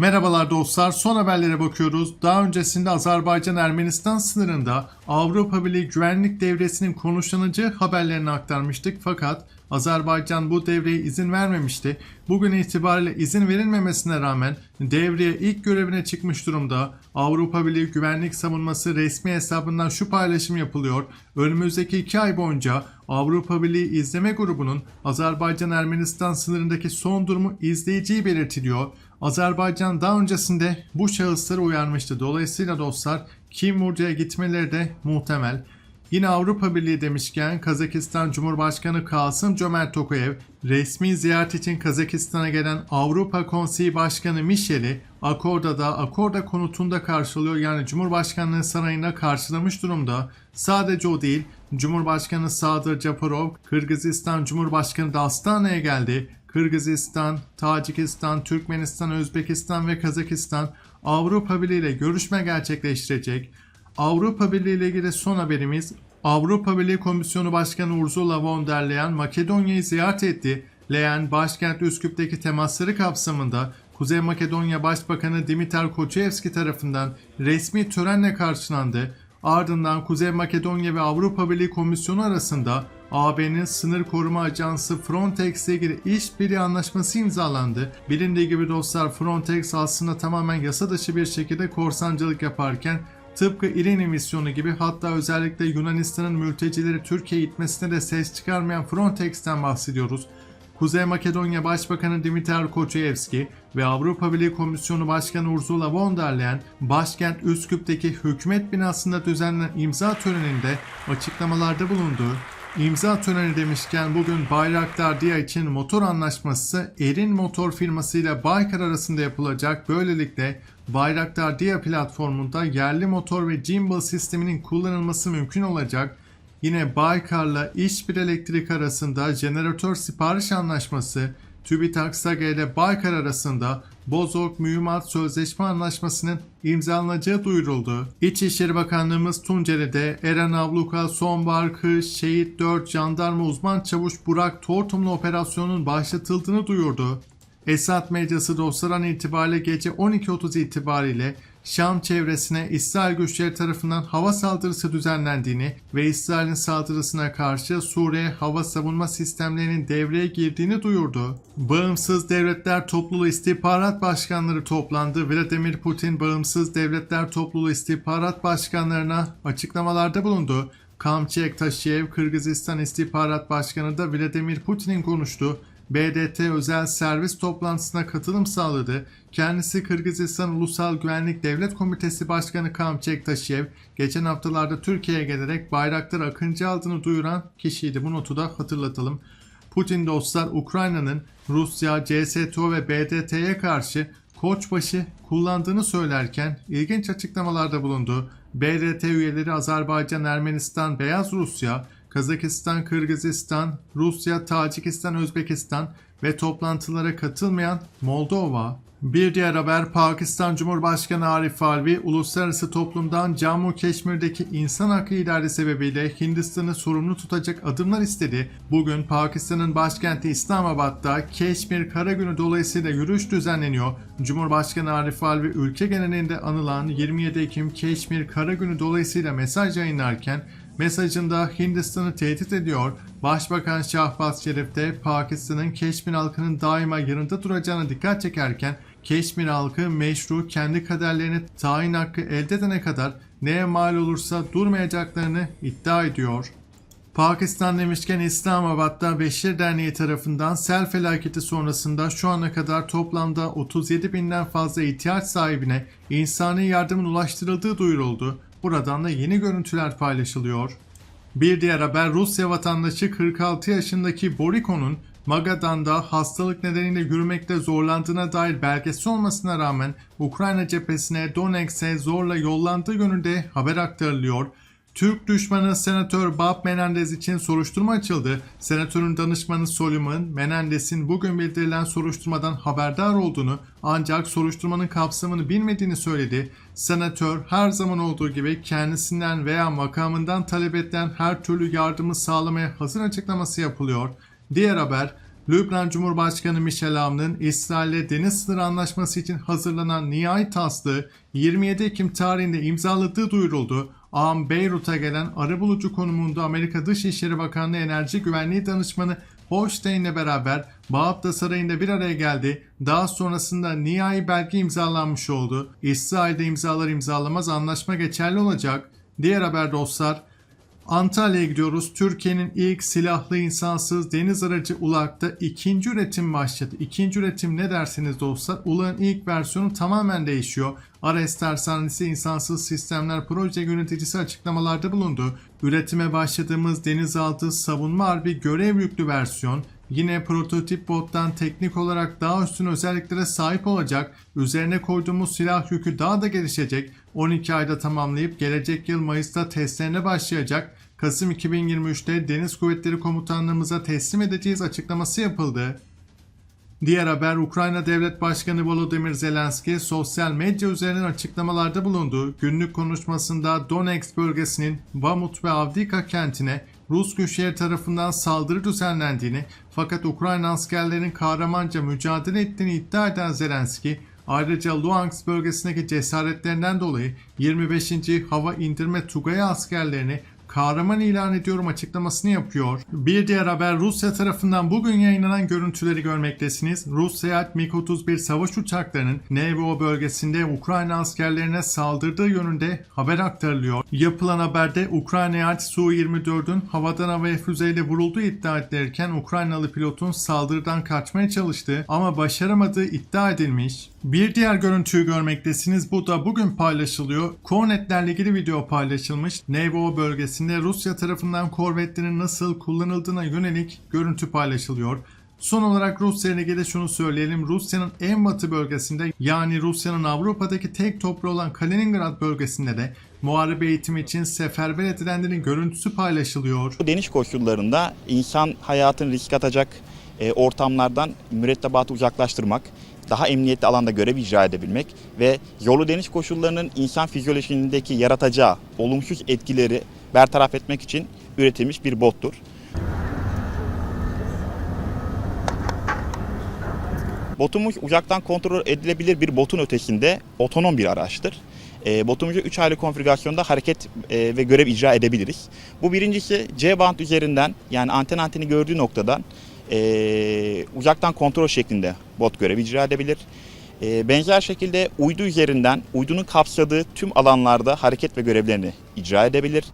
Merhabalar dostlar, son haberlere bakıyoruz. Daha öncesinde Azerbaycan-Ermenistan sınırında Avrupa Birliği güvenlik devresinin konuşlanacağı haberlerini aktarmıştık. Fakat Azerbaycan bu devreye izin vermemişti. Bugün itibariyle izin verilmemesine rağmen devreye ilk görevine çıkmış durumda. Avrupa Birliği Güvenlik Savunması resmi hesabından şu paylaşım yapılıyor. Önümüzdeki iki ay boyunca Avrupa Birliği İzleme Grubu'nun Azerbaycan-Ermenistan sınırındaki son durumu izleyeceği belirtiliyor. Azerbaycan daha öncesinde bu şahısları uyarmıştı. Dolayısıyla dostlar Kim Vurcu'ya gitmeleri de muhtemel. Yine Avrupa Birliği demişken Kazakistan Cumhurbaşkanı Kasım Cömert Tokayev resmi ziyaret için Kazakistan'a gelen Avrupa Konseyi Başkanı Michel'i Akorda'da Akorda konutunda karşılıyor. Yani Cumhurbaşkanlığı sarayında karşılamış durumda. Sadece o değil Cumhurbaşkanı Sadır Japarov, Kırgızistan Cumhurbaşkanı da Astana'ya geldi. Kırgızistan, Tacikistan, Türkmenistan, Özbekistan ve Kazakistan Avrupa Birliği ile görüşme gerçekleştirecek. Avrupa Birliği ile ilgili son haberimiz Avrupa Birliği Komisyonu Başkanı Ursula von der Leyen Makedonya'yı ziyaret etti. Leyen başkent Üsküp'teki temasları kapsamında Kuzey Makedonya Başbakanı Dimitar Koçevski tarafından resmi törenle karşılandı. Ardından Kuzey Makedonya ve Avrupa Birliği Komisyonu arasında AB'nin sınır koruma ajansı Frontex ile ilgili işbirliği anlaşması imzalandı. Bilindiği gibi dostlar Frontex aslında tamamen yasa dışı bir şekilde korsancılık yaparken tıpkı İrini misyonu gibi hatta özellikle Yunanistan'ın mültecileri Türkiye'ye itmesine de ses çıkarmayan Frontex'ten bahsediyoruz. Kuzey Makedonya Başbakanı Dimitar Koçevski ve Avrupa Birliği Komisyonu Başkanı Ursula von der Leyen başkent Üsküp'teki hükümet binasında düzenlenen imza töreninde açıklamalarda bulundu. İmza töreni demişken bugün Bayraktar Dia için motor anlaşması Erin Motor firması ile Baykar arasında yapılacak. Böylelikle Bayraktar Dia platformunda yerli motor ve gimbal sisteminin kullanılması mümkün olacak. Yine Baykar'la İşbir Elektrik arasında jeneratör sipariş anlaşması, TÜBİTAK Saga ile Baykar arasında Bozok Mühimmat Sözleşme Anlaşması'nın imzalanacağı duyuruldu. İçişleri Bakanlığımız Tunceli'de Eren Avluka, Sonbahar Kış, Şehit 4 Jandarma Uzman Çavuş Burak Tortumlu operasyonun başlatıldığını duyurdu. Esad medyası dostlar itibariyle gece 12.30 itibariyle Şam çevresine İsrail güçleri tarafından hava saldırısı düzenlendiğini ve İsrail'in saldırısına karşı Suriye hava savunma sistemlerinin devreye girdiğini duyurdu. Bağımsız Devletler Topluluğu İstihbarat Başkanları toplandı. Vladimir Putin Bağımsız Devletler Topluluğu İstihbarat Başkanlarına açıklamalarda bulundu. Kamçek Taşiyev, Kırgızistan İstihbarat Başkanı da Vladimir Putin'in konuştu. BDT özel servis toplantısına katılım sağladı. Kendisi Kırgızistan Ulusal Güvenlik Devlet Komitesi Başkanı Kamçek Taşiyev geçen haftalarda Türkiye'ye gelerek bayraklar Akıncı aldığını duyuran kişiydi. Bu notu da hatırlatalım. Putin dostlar Ukrayna'nın Rusya, CSTO ve BDT'ye karşı Koçbaşı kullandığını söylerken ilginç açıklamalarda bulundu. BDT üyeleri Azerbaycan, Ermenistan, Beyaz Rusya, Kazakistan, Kırgızistan, Rusya, Tacikistan, Özbekistan ve toplantılara katılmayan Moldova. Bir diğer haber Pakistan Cumhurbaşkanı Arif Alvi uluslararası toplumdan Cammu Keşmir'deki insan hakkı ihlali sebebiyle Hindistan'ı sorumlu tutacak adımlar istedi. Bugün Pakistan'ın başkenti İslamabad'da Keşmir Kara Günü dolayısıyla yürüyüş düzenleniyor. Cumhurbaşkanı Arif Alvi ülke genelinde anılan 27 Ekim Keşmir Kara Günü dolayısıyla mesaj yayınlarken Mesajında Hindistan'ı tehdit ediyor. Başbakan Şahbaz Şerif de Pakistan'ın Keşmir halkının daima yanında duracağına dikkat çekerken Keşmir halkı meşru kendi kaderlerini tayin hakkı elde edene kadar neye mal olursa durmayacaklarını iddia ediyor. Pakistan demişken İslamabad'da Beşir Derneği tarafından sel felaketi sonrasında şu ana kadar toplamda 37 binden fazla ihtiyaç sahibine insani yardımın ulaştırıldığı duyuruldu. Buradan da yeni görüntüler paylaşılıyor. Bir diğer haber Rusya vatandaşı 46 yaşındaki Boriko'nun Magadan'da hastalık nedeniyle yürümekte zorlandığına dair belgesi olmasına rağmen Ukrayna cephesine Donetsk'e zorla yollandığı yönünde haber aktarılıyor. Türk düşmanı Senatör Bob Menendez için soruşturma açıldı. Senatörün danışmanı Solomon, Menendez'in bugün bildirilen soruşturmadan haberdar olduğunu ancak soruşturmanın kapsamını bilmediğini söyledi. Senatör her zaman olduğu gibi kendisinden veya makamından talep edilen her türlü yardımı sağlamaya hazır açıklaması yapılıyor. Diğer haber Lübnan Cumhurbaşkanı Michel Aoun'un İsrail'le deniz sınırı anlaşması için hazırlanan nihai taslağı 27 Ekim tarihinde imzaladığı duyuruldu. Aoun Beyrut'a gelen arabulucu konumunda Amerika Dışişleri Bakanlığı Enerji Güvenliği Danışmanı Holstein'le beraber Bağapta Sarayı'nda bir araya geldi. Daha sonrasında nihai belge imzalanmış oldu. İsrail'de imzalar imzalamaz anlaşma geçerli olacak. Diğer haber dostlar Antalya'ya gidiyoruz. Türkiye'nin ilk silahlı insansız deniz aracı ULAK'ta ikinci üretim başladı. İkinci üretim ne dersiniz dostlar? ULAK'ın ilk versiyonu tamamen değişiyor. Ares Tersanesi İnsansız Sistemler Proje Yöneticisi açıklamalarda bulundu. Üretime başladığımız denizaltı savunma harbi görev yüklü versiyon Yine prototip bottan teknik olarak daha üstün özelliklere sahip olacak, üzerine koyduğumuz silah yükü daha da gelişecek, 12 ayda tamamlayıp gelecek yıl Mayıs'ta testlerine başlayacak, Kasım 2023'te Deniz Kuvvetleri Komutanlığımıza teslim edeceğiz açıklaması yapıldı. Diğer haber Ukrayna Devlet Başkanı Volodymyr Zelenski sosyal medya üzerinden açıklamalarda bulundu. Günlük konuşmasında Donetsk bölgesinin Bamut ve Avdika kentine Rus güçleri tarafından saldırı düzenlendiğini fakat Ukrayna askerlerinin kahramanca mücadele ettiğini iddia eden Zelenski ayrıca Luhansk bölgesindeki cesaretlerinden dolayı 25. Hava İndirme Tugayı askerlerini kahraman ilan ediyorum açıklamasını yapıyor. Bir diğer haber Rusya tarafından bugün yayınlanan görüntüleri görmektesiniz. Rusya MiG-31 savaş uçaklarının Nevo bölgesinde Ukrayna askerlerine saldırdığı yönünde haber aktarılıyor. Yapılan haberde Ukrayna'ya ait Su-24'ün havadan havaya füzeyle vurulduğu iddia edilirken Ukraynalı pilotun saldırıdan kaçmaya çalıştığı ama başaramadığı iddia edilmiş. Bir diğer görüntüyü görmektesiniz. Bu da bugün paylaşılıyor. Kornetlerle ilgili video paylaşılmış. Nevo bölgesinde Rusya tarafından korvetlerin nasıl kullanıldığına yönelik görüntü paylaşılıyor. Son olarak Rusya ile ilgili şunu söyleyelim. Rusya'nın en batı bölgesinde yani Rusya'nın Avrupa'daki tek toprağı olan Kaliningrad bölgesinde de muharebe eğitimi için seferber edilenlerin görüntüsü paylaşılıyor. Bu deniz koşullarında insan hayatını risk atacak e, ortamlardan mürettebatı uzaklaştırmak, daha emniyetli alanda görev icra edebilmek ve yolu deniz koşullarının insan fizyolojisindeki yaratacağı olumsuz etkileri bertaraf etmek için üretilmiş bir bottur. Botumuz uzaktan kontrol edilebilir bir botun ötesinde otonom bir araçtır. E, botumuzu 3 ayrı konfigürasyonda hareket e, ve görev icra edebiliriz. Bu birincisi C band üzerinden yani anten anteni gördüğü noktadan e, uzaktan kontrol şeklinde bot görev icra edebilir. E, benzer şekilde uydu üzerinden uydunun kapsadığı tüm alanlarda hareket ve görevlerini icra edebilir.